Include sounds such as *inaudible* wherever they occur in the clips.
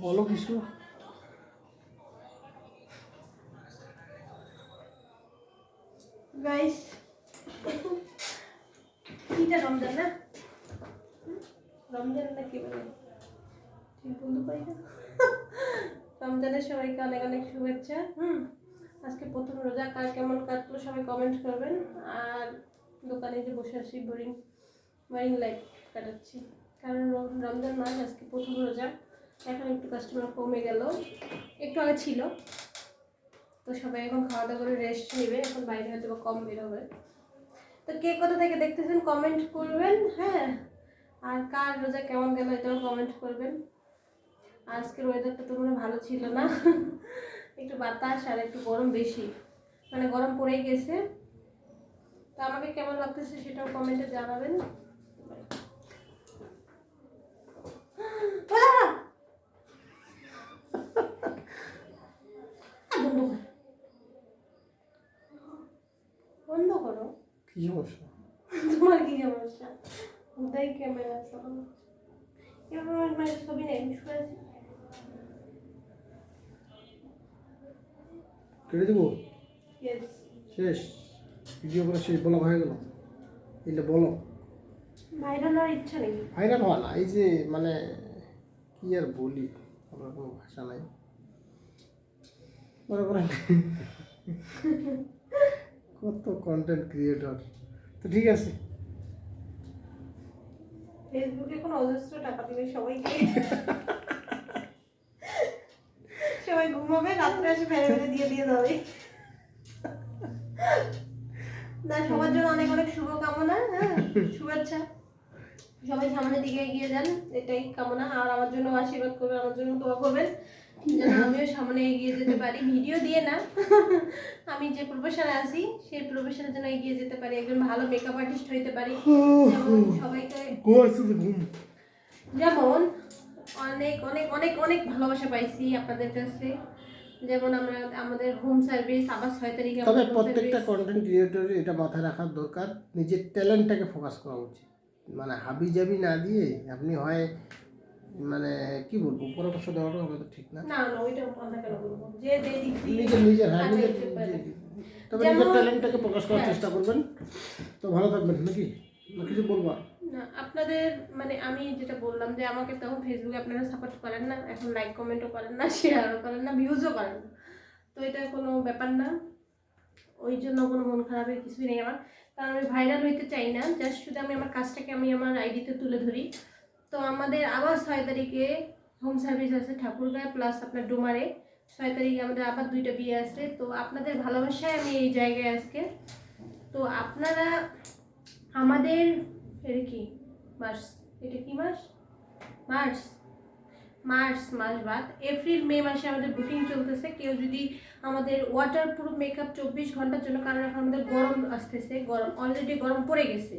বলো কিছু। গাইস কিটা রমজান না? রমজান না কি বলে? ঠিক বলতে পারি না। রমজানের সবাইকে অনেক অনেক শুভেচ্ছা। হুম? আজকে প্রথম রোজা, কার কেমন কাটলো সবাই কমেন্ট করবেন। আর দোকানে যে বসে আছি বোরিং বোরিং লাইফ কাটাচ্ছি। কারণ রম- রমজান মাস আজকে প্রথম রোজা। এখন একটু কাস্টমার কমে গেল। একটু আগে ছিল। তো সবাই এখন খাওয়া দাওয়া করে রেস্ট নেবে। এখন বাইরে হয়তো বা কম বের হবে তো কে কোথা থেকে দেখতেছেন কমেন্ট করবেন হ্যাঁ? আর কার রোজা কেমন গেল এটাও কমেন্ট করবেন। আজকের ওয়েদারটা তো মনে ভালো ছিল না। *laughs* একটু বাতাস আর একটু গরম বেশি। মানে গরম পড়েই গেছে। তো আমাকে কেমন লাগতেছে সেটাও কমেন্টে জানাবেন। কি সমস্যা তোমার কি সমস্যা ওটাই ক্যামেরা চালানো এবার আমার মানে ছবি নেই শুয়ে আছি কেটে দেবো. শেষ ভিডিও করে শেষ বলা হয়ে গেল এটা বলো ভাইরাল হওয়ার ইচ্ছা নেই ভাইরাল হওয়া না এই যে মানে কি আর বলি আমার কোনো ভাষা নাই মনে করেন কত কন্টেন্ট ক্রিয়েটর তো ঠিক আছে। ফেসবুকে কোনো অজস্র টাকা রাত্রে এসে ফেরে দিয়ে দিয়ে যাবে। না, সবার জন্য অনেক অনেক শুভকামনা হ্যাঁ শুভেচ্ছা। সবাই সামনের দিকে এগিয়ে যান, এটাই কামনা। আর আমার জন্য আশীর্বাদ করবেন, আমার জন্য দোয়া করবেন। যেন আমিও সামনে এগিয়ে যেতে পারি। ভিডিও দিয়ে না। আমি যে প্রফেশনে আছি সেই প্রফেশনের জন্য এগিয়ে যেতে পারি। একজন ভালো মেকআপ আর্টিস্ট হইতে পারি। যেমন সবাইকে যেমন অনেক অনেক অনেক অনেক ভালোবাসা পাইছি আপনাদের কাছে। যেমন আমরা আমাদের হোম সার্ভিস আবার ছয় তারিখে তবে প্রত্যেকটা কন্টেন্ট ক্রিয়েটরের এটা মাথায় রাখার দরকার। নিজের ট্যালেন্টটাকে ফোকাস করা উচিত। মানে হাবি জাবি না দিয়ে আপনি হয় মানে কি বলব পরামর্শ দেওয়াটা আমাদের ঠিক না। না না ওইটা আমরা কেন বলব? যে যে দিক নিজের নিজের হ্যাঁ। নিজের- তবে নিজের ট্যালেন্টটাকে প্রকাশ করার হ্যাঁ। চেষ্টা করবেন। তো ভালো থাকবেন নাকি? না কিছু বলব? না আপনাদের মানে আমি যেটা বললাম যে আমাকে তখন ফেসবুকে আপনারা সাপোর্ট করেন না এখন লাইক কমেন্টও করেন না *laughs* শেয়ারও করেন না ভিউজও করেন না। তো এটা কোনো ব্যাপার না। ওই জন্য কোনো মন খারাপের কিছুই নেই আমার। কারণ আমি ভাইরাল হইতে চাই না জাস্ট শুধু আমি আমার কাজটাকে আমি আমার আইডিতে তুলে ধরি। তো আমাদের আবার ছয় তারিখে হোম সার্ভিস আছে ঠাকুরগাঁয় প্লাস আপনার ডোমারে। ছয় তারিখে আমাদের আবার দুইটা বিয়ে আছে। তো আপনাদের ভালোবাসায় আমি এই জায়গায় আজকে। তো আপনারা আমাদের, এটা কি? মার্চ, এটা কি মাস? মার্চ। মার্চ মাস বাদ। এপ্রিল, মে মাসে আমাদের বুকিং চলতেছে। কেউ যদি আমাদের ওয়াটার প্রুফ মেকআপ চব্বিশ ঘণ্টার জন্য, কারণ এখন আমাদের গরম আসতেছে, গরম অলরেডি গরম পড়ে গেছে।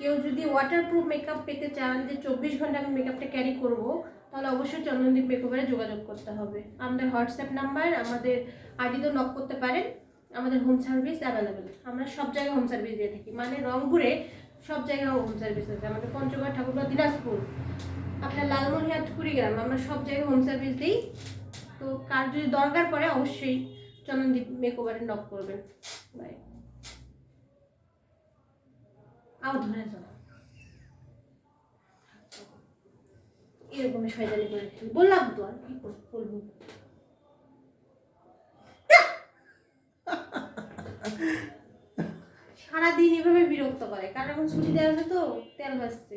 কেউ যদি ওয়াটার প্রুফ মেকআপ পেতে চান যে চব্বিশ ঘণ্টা আমি মেকআপটা ক্যারি করব, তাহলে অবশ্যই চন্দনদীপ মেকওভারে যোগাযোগ করতে হবে। আমাদের হোয়াটসঅ্যাপ নাম্বার আমাদের আইডিতেও নক করতে পারেন, আমাদের হোম সার্ভিস অ্যাভেলেবেল আমরা সব জায়গায় হোম সার্ভিস দিয়ে থাকি। মানে রংপুরে সব জায়গায় হোম সার্ভিস আছে। আমাদের পঞ্চগড়, ঠাকুরগাঁও, দিনাজপুর, আপনার লালমনিরহাট কুড়িগ্রাম আমরা সব জায়গায় হোম সার্ভিস দিই। তো কার যদি দরকার পড়ে, অবশ্যই চন্দনদীপ মেকওভারে নক করবেন। বাই আও ধরে যাও এরকম শয়তানি করে বললাম তো আর কি করব। বলব সারাদিন এভাবে বিরক্ত করে, কারণ এখন ছুটি দেওয়া আছে তো, তেল বাঁচছে